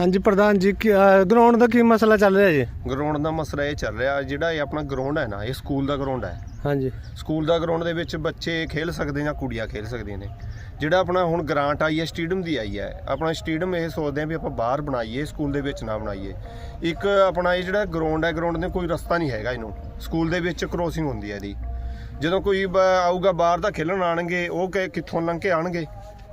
ਹਾਂਜੀ ਪ੍ਰਧਾਨ ਜੀ ਗਰਾਊਂਡ ਦਾ ਕੀ ਮਸਲਾ ਚੱਲ ਰਿਹਾ ਜੀ? ਗਰਾਊਂਡ ਦਾ ਮਸਲਾ ਇਹ ਚੱਲ ਰਿਹਾ ਜਿਹੜਾ ਇਹ ਆਪਣਾ ਗਰਾਊਂਡ ਹੈ ਨਾ ਇਹ ਸਕੂਲ ਦਾ ਗਰਾਊਂਡ ਹੈ। ਹਾਂਜੀ। ਸਕੂਲ ਦਾ ਗਰਾਊਂਡ ਦੇ ਵਿੱਚ ਬੱਚੇ ਖੇਲ ਸਕਦੇ ਜਾਂ ਕੁੜੀਆਂ ਖੇਲ ਸਕਦੀਆਂ ਨੇ। ਜਿਹੜਾ ਆਪਣਾ ਹੁਣ ਗ੍ਰਾਂਟ ਆਈ ਹੈ ਸਟੇਡੀਅਮ ਦੀ ਆਈ ਹੈ ਆਪਣਾ ਸਟੇਡੀਅਮ ਇਹ ਸੋਚਦੇ ਆ ਵੀ ਆਪਾਂ ਬਾਹਰ ਬਣਾਈਏ ਸਕੂਲ ਦੇ ਵਿੱਚ ਨਾ ਬਣਾਈਏ। ਇੱਕ ਆਪਣਾ ਇਹ ਜਿਹੜਾ ਗਰਾਊਂਡ ਹੈ ਗਰਾਊਂਡ ਦੇ ਕੋਈ ਰਸਤਾ ਨਹੀਂ ਹੈਗਾ ਇਹਨੂੰ। ਸਕੂਲ ਦੇ ਵਿੱਚ ਕ੍ਰੋਸਿੰਗ ਹੁੰਦੀ ਹੈ ਇਹਦੀ। ਜਦੋਂ ਕੋਈ ਆਊਗਾ ਬਾਹਰ ਦਾ ਖੇਲਣ ਆਣਗੇ ਉਹ ਕਿ- ਕਿੱਥੋਂ ਲੰਘ ਕੇ ਆਣਗੇ?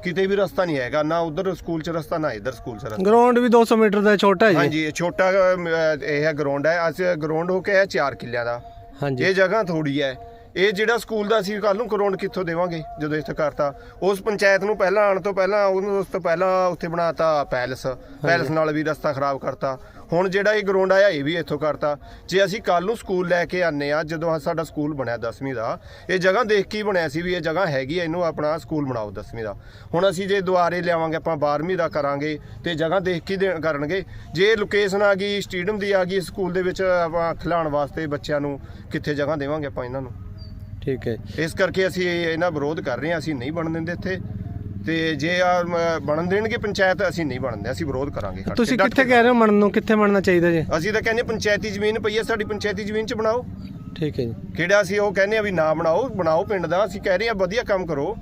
ਕਿਤੇ ਵੀ ਰਸਤਾ ਨਹੀਂ ਹੈਗਾ ਨਾ ਉਧਰ ਸਕੂਲ 'ਚ ਰਸਤਾ ਨਾ ਇੱਧਰ ਸਕੂਲ 'ਚ ਰਸਤਾ। ਗਰਾਊਂਡ ਵੀ 200 ਮੀਟਰ ਦਾ ਛੋਟਾ ਹੈ ਜੀ ਹਾਂਜੀ ਇਹ ਛੋਟਾ ਇਹ ਹੈ ਗਰਾਊਂਡ ਹੈ। ਅਸੀਂ ਗਰਾਊਂਡ ਹੋ ਕੇ ਹੈ 4 ਕਿੱਲਿਆਂ ਦਾ। ਹਾਂਜੀ। ਇਹ ਜਗ੍ਹਾ ਥੋੜੀ ਹੈ। ਇਹ ਜਿਹੜਾ ਸਕੂਲ ਦਾ ਸੀ ਕੱਲ ਨੂੰ ਗਰਾਊਂਡ ਕਿੱਥੋਂ ਦੇਵਾਂਗੇ ਜਦੋਂ ਇੱਥੇ ਕਰਤਾ ਉਸ ਪੰਚਾਇਤ ਨੂੰ ਪਹਿਲਾਂ ਆਉਣ ਤੋਂ ਪਹਿਲਾਂ ਉਹਨੂੰ ਉਸ ਤੋਂ ਪਹਿਲਾਂ ਉੱਥੇ ਬਣਾਤਾ ਪੈਲਸ। ਪੈਲਸ ਨਾਲ ਵੀ ਰਸਤਾ ਖਰਾਬ ਕਰਤਾ। ਹੁਣ ਜਿਹੜਾ ਇਹ ਗਰਾਊਂਡ ਆਇਆ ਇਹ ਵੀ ਇੱਥੋਂ ਕਰਤਾ। ਜੇ ਅਸੀਂ ਕੱਲ ਨੂੰ ਸਕੂਲ ਲੈ ਕੇ ਆਨੇ ਆ ਜਦੋਂ ਸਾਡਾ ਸਕੂਲ ਬਣਿਆ 10ਵੀਂ ਦਾ ਇਹ ਜਗ੍ਹਾ ਦੇਖ ਕੇ ਹੀ ਬਣਿਆ ਸੀ ਵੀ ਇਹ ਜਗ੍ਹਾ ਹੈਗੀ ਹੈ ਇਹਨੂੰ ਆਪਣਾ ਸਕੂਲ ਬਣਾਓ 10ਵੀਂ ਦਾ। ਹੁਣ ਅਸੀਂ ਜੇ ਦੁਆਰੇ ਲਿਆਵਾਂਗੇ ਆਪਾਂ 12ਵੀਂ ਦਾ ਕਰਾਂਗੇ ਤੇ ਜਗ੍ਹਾ ਦੇਖ ਕੇ ਕਰਨਗੇ। ਜੇ ਲੋਕੇਸ਼ਨ ਆ ਗਈ ਸਟੇਡੀਅਮ ਦੀ ਆ ਗਈ ਸਕੂਲ ਦੇ ਵਿੱਚ ਆਪਾਂ ਖਿਲਾਉਣ ਵਾਸਤੇ ਬੱਚਿਆਂ ਨੂੰ ਕਿੱਥੇ ਜਗ੍ਹਾ ਦੇਵਾਂਗੇ ਆਪਾਂ ਇਹਨਾਂ ਨੂੰ? ਠੀਕ ਹੈ ਇਸ ਕਰਕੇ ਅਸੀਂ ਇਹਨਾਂ ਵਿਰੋਧ ਕਰ ਰਹੇ ਹਾਂ ਅਸੀਂ ਨਹੀਂ ਬਣਨ ਦਿੰਦੇ ਇੱਥੇ। ਤੇ ਜੇ ਆ ਬਣਨ ਦੇਣਗੇ ਪੰਚਾਇਤ ਅਸੀਂ ਨਹੀਂ ਬਣਨ ਦੇ ਅਸੀਂ ਵਿਰੋਧ ਕਰਾਂਗੇ ਕੇ, ਤੁਸੀਂ ਡਟ ਕਿੱਥੇ ਕੇ। ਕਹਿ ਰਹੇ ਹੋ ਮੰਨਣ ਨੂੰ? ਕਿੱਥੇ ਮੰਨਣਾ ਚਾਹੀਦਾ ਜੀ? ਅਸੀਂ ਤਾਂ ਕਹਿੰਦੇ ਪੰਚਾਇਤੀ ਜ਼ਮੀਨ ਪਈ ਹੈ ਸਾਡੀ ਪੰਚਾਇਤੀ ਜ਼ਮੀਨ 'ਚ ਬਣਾਓ। ਠੀਕ ਹੈ ਜੀ। ਕਿਹੜਾ ਅਸੀਂ ਉਹ ਕਹਿੰਦੇ ਆ ਵੀ ਨਾ ਬਣਾਓ ਬਣਾਓ ਪਿੰਡ ਦਾ ਅਸੀਂ ਕਹਿ ਰਹੇ ਆ ਵਧੀਆ ਕੰਮ ਕਰੋ।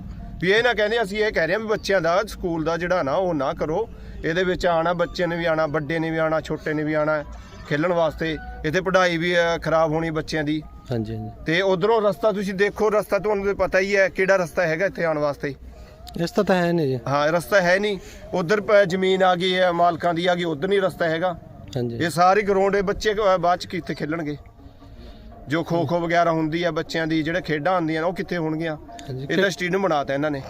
ਵੀ ਇਹ ਨਾ ਕਹਿੰਦੇ ਅਸੀਂ ਇਹ ਕਹਿ ਰਹੇ ਆ ਵੀ ਬੱਚਿਆਂ ਦਾ ਸਕੂਲ ਦਾ ਜਿਹੜਾ ਨਾ ਉਹ ਨਾ ਕਰੋ। ਇਹਦੇ ਵਿੱਚ ਆਣਾ ਬੱਚੇ ਨੇ ਵੀ ਆਣਾ ਵੱਡੇ ਨੇ ਵੀ ਆਣਾ ਛੋਟੇ ਨੇ ਵੀ ਆਣਾ ਖੇਲਣ ਵਾਸਤੇ। ਇੱਥੇ ਪੜ੍ਹਾਈ ਵੀ ਖਰਾਬ ਹੋਣੀ ਬੱਚਿਆਂ ਦੀ। ਹਾਂਜੀ ਹਾਂਜੀ। ਤੇ ਉਧਰੋਂ ਰਸਤਾ ਤੁਸੀਂ ਦੇਖੋ ਰਸਤਾ ਤੁਹਾਨੂੰ ਤਾਂ ਪਤਾ ਹੀ ਹੈ ਕਿਹੜਾ ਰਸਤਾ ਹੈਗਾ ਇੱਥੇ ਆਉਣ ਵਾਸਤੇ। ਇਸ ਤਾਂ ਹੈ ਨਹੀਂ ਜੀ। ਹਾਂ ਰਸਤਾ ਹੈ ਨਹੀਂ। ਉਧਰ ਜ਼ਮੀਨ ਆ ਗਈ ਹੈ ਮਾਲਕਾਂ ਦੀ ਆ ਗਈ ਉਧਰ ਨਹੀਂ ਰਸਤਾ ਹੈਗਾ। ਹਾਂਜੀ। ਇਹ ਸਾਰੀ ਗਰਾਊਂਡ ਹੈ ਬੱਚੇ ਬਾਅਦ ਚ ਕਿੱਥੇ ਖੇਲਣਗੇ? ਜੋ ਖੋ ਖੋ ਵਗੈਰਾ ਹੁੰਦੀ ਆ ਬੱਚਿਆਂ ਦੀ ਜਿਹੜੇ ਖੇਡਾਂ ਹੁੰਦੀਆਂ ਨੇ ਉਹ ਕਿੱਥੇ ਹੋਣਗੀਆਂ? ਹਾਂਜੀ, ਇਹ ਤਾਂ ਸਟੇਡੀਅਮ ਬਣਾਤਾ ਇਹਨਾਂ ਨੇ।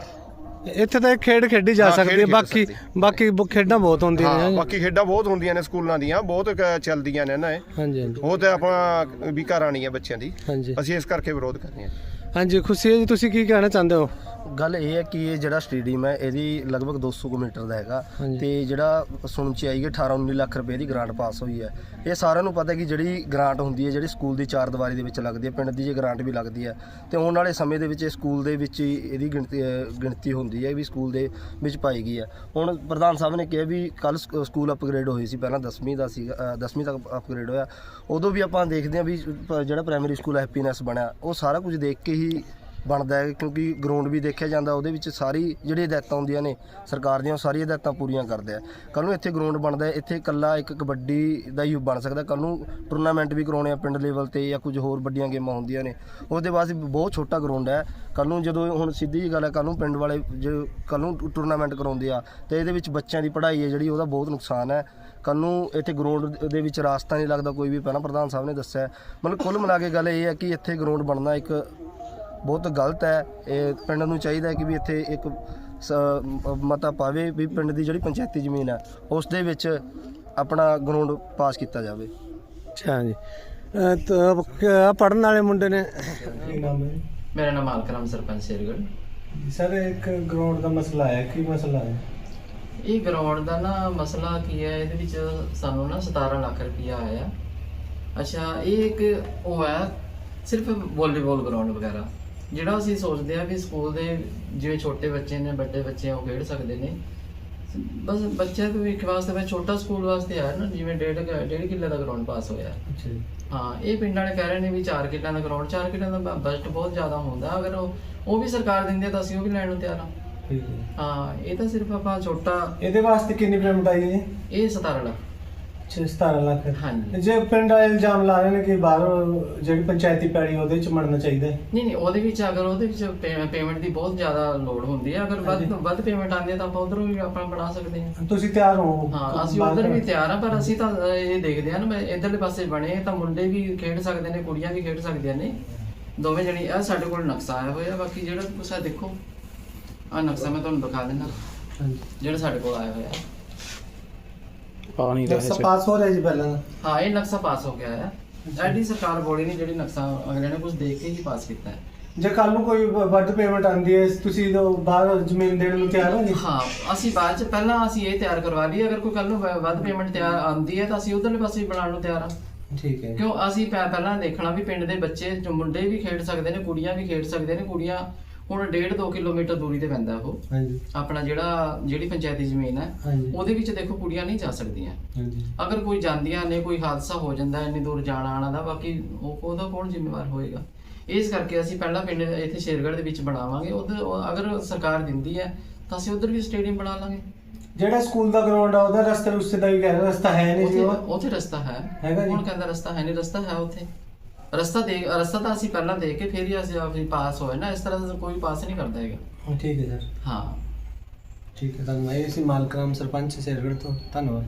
ਇੱਥੇ ਤਾਂ ਇਹ ਖੇਡ ਖੇਡੀ ਜਾ ਹਾਂ, ਖੇਡ ਸਕਦੀ ਹੈ ਖੇਡ ਬਾਕੀ ਸਕਦੀ। ਬਾਕੀ ਬ- ਖੇਡਾਂ ਬਹੁਤ ਹੁੰਦੀਆਂ ਹਾਂ ਨੇ। ਬਾਕੀ ਖੇਡਾਂ ਬਹੁਤ ਹੁੰਦੀਆਂ ਨੇ ਸਕੂਲਾਂ ਦੀਆਂ ਬਹੁਤ ਕ- ਚੱਲਦੀਆਂ ਨੇ ਨਾ ਇਹ। ਹਾਂਜੀ ਹਾਂਜੀ। ਉਹ ਤੇ ਆਪਣਾ ਵੀ ਘਰ ਆਣੀ ਹੈ ਬੱਚਿਆਂ ਦੀ। ਹਾਂਜੀ। ਅਸੀਂ ਇਸ ਕਰਕੇ ਵਿਰੋਧ ਕਰ ਰਹੇ ਹਾਂ ਹਾਂਜੀ ਖੁਸ਼ੀ ਹੈ ਜੀ ਤੁਸੀਂ ਕੀ ਕਹਿਣਾ ਚਾਹੁੰਦੇ ਹੋ? ਗੱਲ ਇਹ ਹੈ ਕਿ ਇਹ ਜਿਹੜਾ ਸਟੇਡੀਅਮ ਹੈ ਇਹਦੀ ਲਗਭਗ 200 ਕੁ ਮੀਟਰ ਦਾ ਹੈਗਾ। ਤੇ ਜਿਹੜਾ ਸੁਣ ਚ ਆਈ ਹੈ 18 19 ਲੱਖ ਰੁਪਏ ਦੀ ਗ੍ਰਾਂਟ ਪਾਸ ਹੋਈ ਹੈ। ਇਹ ਸਾਰਿਆਂ ਨੂੰ ਪਤਾ ਕਿ ਜਿਹੜੀ ਗ੍ਰਾਂਟ ਹੁੰਦੀ ਹੈ ਜਿਹੜੀ ਸਕੂਲ ਦੀ ਚਾਰ ਦੀਵਾਰੀ ਦੇ ਵਿੱਚ ਲੱਗਦੀ ਹੈ ਪਿੰਡ ਦੀ ਜੇ ਗ੍ਰਾਂਟ ਵੀ ਲੱਗਦੀ ਹੈ ਤੇ ਆਉਣ ਵਾਲੇ ਸਮੇਂ ਦੇ ਵਿੱਚ ਇਹ ਸਕੂਲ ਦੇ ਵਿੱਚ ਹੀ ਇਹਦੀ ਗਿਣਤੀ ਗਿਣਤੀ ਹੁੰਦੀ ਹੈ ਵੀ ਸਕੂਲ ਦੇ ਵਿੱਚ ਪਾਈ ਗਈ ਹੈ। ਹੁਣ ਪ੍ਰਧਾਨ ਸਾਹਿਬ ਨੇ ਕਿਹਾ ਵੀ ਕੱਲ ਸਕੂਲ ਅਪਗ੍ਰੇਡ ਹੋਈ ਸੀ ਪਹਿਲਾਂ 10ਵੀਂ ਦਾ ਸੀ 10ਵੀਂ ਤੱਕ ਅਪਗ੍ਰੇਡ ਹੋਇਆ। ਉਦੋਂ ਵੀ ਆਪਾਂ ਦੇਖਦੇ ਹਾਂ ਵੀ ਜਿਹੜਾ ਪ੍ਰਾਇਮਰੀ ਸਕੂਲ ਹੈਪੀਨੈਸ ਬਣਿਆ। ਉਹ ਸਾਰਾ ਕੁਝ ਦੇਖ ਕੇ ਹੀ ਬਣਦਾ ਹੈ, ਕਿਉਂਕਿ ਗਰਾਊਂਡ ਵੀ ਦੇਖਿਆ ਜਾਂਦਾ, ਉਹਦੇ ਵਿੱਚ ਸਾਰੀ ਜਿਹੜੀ ਹਦਾਇਤਾਂ ਹੁੰਦੀਆਂ ਨੇ, ਸਰਕਾਰ ਦੀਆਂ, ਉਹ ਸਾਰੀ ਹਦਾਇਤਾਂ ਪੂਰੀਆਂ ਕਰਦੇ ਆ। ਕੱਲ ਨੂੰ ਇੱਥੇ ਗਰਾਊਂਡ ਬਣਦਾ ਹੈ, ਇੱਥੇ ਇਕੱਲਾ ਇੱਕ ਕਬੱਡੀ ਦਾ ਹੀ ਬਣ ਸਕਦਾ। ਕੱਲ ਨੂੰ ਟੂਰਨਾਮੈਂਟ ਵੀ ਕਰਾਉਣੇ ਆ ਪਿੰਡ ਲੈਵਲ ਤੇ ਜਾਂ ਕੁਝ ਹੋਰ ਵੱਡੀਆਂ ਗੇਮਾਂ ਹੁੰਦੀਆਂ ਨੇ। ਉਹਦੇ ਵਾਸਤੇ ਬਹੁਤ ਛੋਟਾ ਗਰਾਊਂਡ ਹੈ। ਕੱਲ ਨੂੰ ਜਦੋਂ ਹੁਣ ਸਿੱਧੀ ਜੀ ਗੱਲ ਹੈ ਕੱਲ ਨੂੰ ਪਿੰਡ ਵਾਲੇ ਜੇ ਕੱਲ ਨੂੰ ਟੂਰਨਾਮੈਂਟ ਕਰਾਉਂਦੇ ਆ, ਤੇ ਇਹਦੇ ਵਿੱਚ ਬੱਚਿਆਂ ਦੀ ਪੜ੍ਹਾਈ ਹੈ ਜਿਹੜੀ, ਉਹਦਾ ਬਹੁਤ ਨੁਕਸਾਨ ਹੈ। ਕੱਲ ਨੂੰ ਇੱਥੇ ਗਰਾਊਂਡ ਦੇ ਵਿੱਚ ਰਾਸਤਾ ਨਹੀਂ ਲੱਗਦਾ, ਕੋਈ ਵੀ ਪਹਿਲਾਂ ਪ੍ਰਧਾਨ ਸਾਹਿਬ ਨੇ ਦੱਸਿਆ ਮਤਲਬ ਕੁੱਲ ਮਿਲਾ ਕੇ ਗੱਲ ਇਹ ਹੈ ਕਿ ਇੱਥੇ ਗਰਾਊਂਡ ਬਣਨਾ ਇੱਕ ਬਹੁਤ ਗਲਤ ਹੈ। ਇਹ ਪਿੰਡ ਨੂੰ ਚਾਹੀਦਾ ਹੈ ਕਿ ਵੀ ਇੱਥੇ ਇੱਕ ਮਤਾ ਪਾਵੇ ਵੀ ਪਿੰਡ ਦੀ ਜਿਹੜੀ ਪੰਚਾਇਤੀ ਜ਼ਮੀਨ ਹੈ ਉਸ ਦੇ ਵਿੱਚ ਆਪਣਾ ਗਰਾਊਂਡ ਪਾਸ ਕੀਤਾ ਜਾਵੇ। ਅੱਛਾ ਜੀ। ਤਾਂ ਪੜਨ ਵਾਲੇ ਮੁੰਡੇ ਨੇ? ਮੇਰਾ ਨਾਮ ਮਾਲਕਰਾਮ ਸਰਪੰਚ ਸ਼ੇਰਗੜ੍ਹ। ਸਰ ਇੱਕ ਗਰਾਊਂਡ ਦਾ ਮਸਲਾ ਹੈ। ਕੀ ਮਸਲਾ ਹੈ? ਇਹ ਗਰਾਊਂਡ ਦਾ ਨਾ ਮਸਲਾ ਕੀ ਹੈ ਇਹਦੇ ਵਿੱਚ ਸਾਨੂੰ ਨਾ 17 ਲੱਖ ਰੁਪਇਆ ਆਇਆ। ਅੱਛਾ ਇਹ ਇੱਕ ਉਹ ਹੈ ਸਿਰਫ ਵਾਲੀਬਾਲ ਗਰਾਊਂਡ ਵਗੈਰਾ। ਜਿਹੜਾ ਅਸੀਂ ਸੋਚਦੇ ਆ ਵੀ ਸਕੂਲ ਦੇ ਜਿਵੇਂ ਛੋਟੇ ਬੱਚੇ ਨੇ ਵੱਡੇ ਬੱਚੇ ਆ ਉਹ ਖੇਡ ਸਕਦੇ ਨੇ। ਬਸ ਬੱਚਿਆਂ ਦੇ ਭਵਿੱਖ ਵਾਸਤੇ ਮੈਂ ਛੋਟਾ ਸਕੂਲ ਵਾਸਤੇ ਆਇਆ ਨਾ ਜਿਵੇਂ ਡੇਢ ਕਿੱਲੇ ਦਾ ਗਰਾਊਂਡ ਪਾਸ ਹੋਇਆ। ਅੱਛਾ ਹਾਂ ਇਹ ਪਿੰਡ ਵਾਲੇ ਕਹਿ ਰਹੇ ਨੇ ਵੀ 4 ਕਿੱਲਿਆਂ ਦਾ ਗਰਾਊਂਡ 4 ਕਿੱਲਿਆਂ ਦਾ ਬਜਟ ਬਹੁਤ ਜ਼ਿਆਦਾ ਹੁੰਦਾ। ਅਗਰ ਉਹ ਉਹ ਵੀ ਸਰਕਾਰ ਦਿੰਦੀ ਹੈ ਤਾਂ ਅਸੀਂ ਉਹ ਵੀ ਲੈਣ ਨੂੰ ਤਿਆਰ ਹੈ। ਹਾਂ ਇਹ ਤਾਂ ਸਿਰਫ ਆਪਾਂ ਛੋਟਾ ਇਹਦੇ ਵਾਸਤੇ ਕਿੰਨੀ ਪੇਮੈਂਟ ਆਈ ਹੈ ਇਹ 17 ਲੱਖ। 17 ਲੱਖ। ਹਾਂਜੀ। ਜੇ ਪਿੰਡ ਵਾਲੇ ਇਲਜ਼ਾਮ ਲਾ ਰਹੇ ਨੇ ਕਿ ਬਾਹਰੋਂ ਜਿਹੜੀ ਪੰਚਾਇਤੀ ਪੈੜੀ ਉਹਦੇ ਚ ਮੜਨਾ ਚਾਹੀਦਾ ਹੈ। ਨਹੀਂ ਨਹੀਂ ਉਹਦੇ ਵਿੱਚ ਅਗਰ ਉਹਦੇ ਵਿੱਚ ਪੇਮੈਂਟ ਦੀ ਬਹੁਤ ਜ਼ਿਆਦਾ ਲੋਡ ਹੁੰਦੀ ਹੈ। ਅਗਰ ਵੱਧ ਵੱਧ ਪੇਮੈਂਟ ਆਉਂਦੀ ਹੈ ਤਾਂ ਆਪਾਂ ਉਧਰੋਂ ਵੀ ਆਪਣਾ ਬਣਾ ਸਕਦੇ ਹਾਂ। ਤੁਸੀਂ ਤਿਆਰ ਹੋ। ਹਾਂ ਅਸੀਂ ਉਧਰ ਵੀ ਤਿਆਰ ਆ ਪਰ ਅਸੀਂ ਤਾਂ ਅਹ, ਇਹ ਦੇਖਦੇ ਹਾਂ ਨਾ ਮੈਂ ਇਧਰਲੇ ਪਾਸੇ ਬਣੇ ਤਾਂ ਮੁੰਡੇ ਵੀ ਖੇਡ ਸਕਦੇ ਨੇ ਕੁੜੀਆਂ ਵੀ ਖੇਡ ਸਕਦੀਆਂ ਨੇ। ਦੋਵੇਂ ਜਣੀ ਆ ਸਾਡੇ ਕੋਲ ਨਕਸ਼ਾ ਆਇਆ ਹੋਇਆ ਬਾਕੀ ਜਿਹੜਾ ਤੁਸੀਂ ਦੇਖੋ। ਆ ਨਕਸ਼ਾ ਮੈਂ ਤੁਹਾਨੂੰ ਦਿਖਾ ਦਿੰਦਾ। ਹਾਂਜੀ। ਜਿਹੜਾ ਸਾਡੇ ਕੋਲ ਆਇਆ ਹੋਇਆ। ਨਕਸ਼ਾ ਪਾਸ ਹੋ ਰਿਹਾ ਜੀ ਪਹਿਲਾਂ ਹਾਂ ਇਹ ਨਕਸ਼ਾ ਪਾਸ ਹੋ ਗਿਆ ਹੈ। ਐਡੀ ਸਰਕਾਰ ਬੋਲੀ ਨਹੀਂ ਜਿਹੜੀ ਨਕਸ਼ਾ ਅਗਲੇ ਨੇ ਕੁਝ ਦੇਖ ਕੇ ਹੀ ਪਾਸ ਕੀਤਾ ਹੈ। ਜੇ ਕੱਲ ਨੂੰ ਕੋਈ ਵ- ਵੱਧ ਪੇਮੈਂਟ ਆਂਦੀ ਹੈ ਤੁਸੀਂ ਤਾਂ ਬਾਹਰ ਜ਼ਮੀਨ ਦੇਣ ਨੂੰ ਤਿਆਰ ਹੋ ਜੀ? ਹਾਂ ਅਸੀਂ ਬਾਅਦ ਚ ਪਹਿਲਾਂ ਅਸੀਂ ਇਹ ਤਿਆਰ ਕਰਵਾ ਲਈ ਅਗਰ ਕੋਈ ਕੱਲ ਨੂੰ ਵ- ਵੱਧ ਪੇਮੈਂਟ ਤਿਆਰ ਆਉਂਦੀ ਹੈ ਤਾਂ ਅਸੀਂ ਉਧਰਲੇ ਪਾਸੇ ਹੀ ਬਣਾਉਣ ਨੂੰ ਤਿਆਰ ਹਾਂ। ਠੀਕ ਹੈ ਕਿਉਂ? ਅਸੀਂ ਪਹਿ- ਪਹਿਲਾਂ ਦੇਖਣਾ ਵੀ ਪਿੰਡ ਦੇ ਬੱਚੇ ਜੋ ਮੁੰਡੇ ਵੀ ਖੇਡ ਸਕਦੇ ਨੇ ਕੁੜੀਆਂ ਵੀ ਖੇਡ ਸਕਦੇ ਨੇ ਕੁੜੀਆਂ ਹੁਣ 1.5 2 ਕਿਲੋਮੀਟਰ ਦੂਰੀ ਤੇ ਪੈਂਦਾ ਉਹ। ਹਾਂਜੀ। ਆਪਣਾ ਜਿਹੜਾ ਜਿਹੜੀ ਪੰਚਾਇਤੀ ਜ਼ਮੀਨ ਹੈ ਹਾਂਜੀ। ਉਹਦੇ ਵਿੱਚ ਦੇਖੋ ਕੁੜੀਆਂ ਨਹੀਂ ਜਾ ਸਕਦੀਆਂ। ਹਾਂਜੀ। ਅਗਰ ਕੋਈ ਜਾਂਦੀਆਂ ਨੇ ਕੋਈ ਹਾਦਸਾ ਹੋ ਜਾਂਦਾ ਇੰਨੀ ਦੂਰ ਜਾਣਾ ਆਣਾ ਦਾ ਬਾਕੀ ਉਹ ਉਹਦਾ ਕੌਣ ਜ਼ਿੰਮੇਵਾਰ ਹੋਏਗਾ? ਇਸ ਕਰਕੇ ਅਸੀਂ ਪਹਿਲਾਂ ਪਿੰਡ ਇੱਥੇ ਸ਼ੇਰਗੜ੍ਹ ਦੇ ਵਿੱਚ ਬਣਾਵਾਂਗੇ। ਉਧਰ ਅਗਰ ਸਰਕਾਰ ਦਿੰਦੀ ਹੈ ਤਾਂ ਅਸੀਂ ਉਧਰ ਵੀ ਸਟੇਡੀਅਮ ਬਣਾ ਲਾਂਗੇ। ਜਿਹੜਾ ਸਕੂਲ ਦਾ ਗਰਾਊਂਡ ਆ ਉਹਦਾ ਰਸਤੇ ਰੁਸਤੇ ਦਾ ਵੀ ਕਹਿ ਰਿਹਾ ਰਸਤਾ ਹੈ ਨਹੀਂ ਜੀ ਉੱਥੇ ਉਹ। ਉੱਥੇ ਰਸਤਾ ਹੈ। ਹੈਗਾ ਜੀ? ਕੌਣ ਕਹਿੰਦਾ ਰਸਤਾ ਹੈ ਨਹੀਂ? ਰਸਤਾ ਹੈ ਉੱਥੇ। ਰਸਤਾ ਦੇ ਰਸਤਾ ਤਾਂ ਅਸੀਂ ਪਹਿਲਾਂ ਦੇ ਕੇ ਫਿਰ ਹੀ ਅਸੀਂ ਆਪਣੀ ਪਾਸ ਹੋਏ ਨਾ ਇਸ ਤਰ੍ਹਾਂ ਦਾ ਕੋਈ ਪਾਸ ਨਹੀਂ ਕਰਦਾ ਹੈਗਾ। ਠੀਕ ਹੈ ਸਰ। ਹਾਂ। ਠੀਕ ਹੈ ਧੰਨਵਾਦ। ਇਹ ਸੀ ਮਾਲਕਰਾਮ ਸਰਪੰਚ ਸ਼ੇਰਗੜ੍ਹ ਤੋਂ। ਧੰਨਵਾਦ।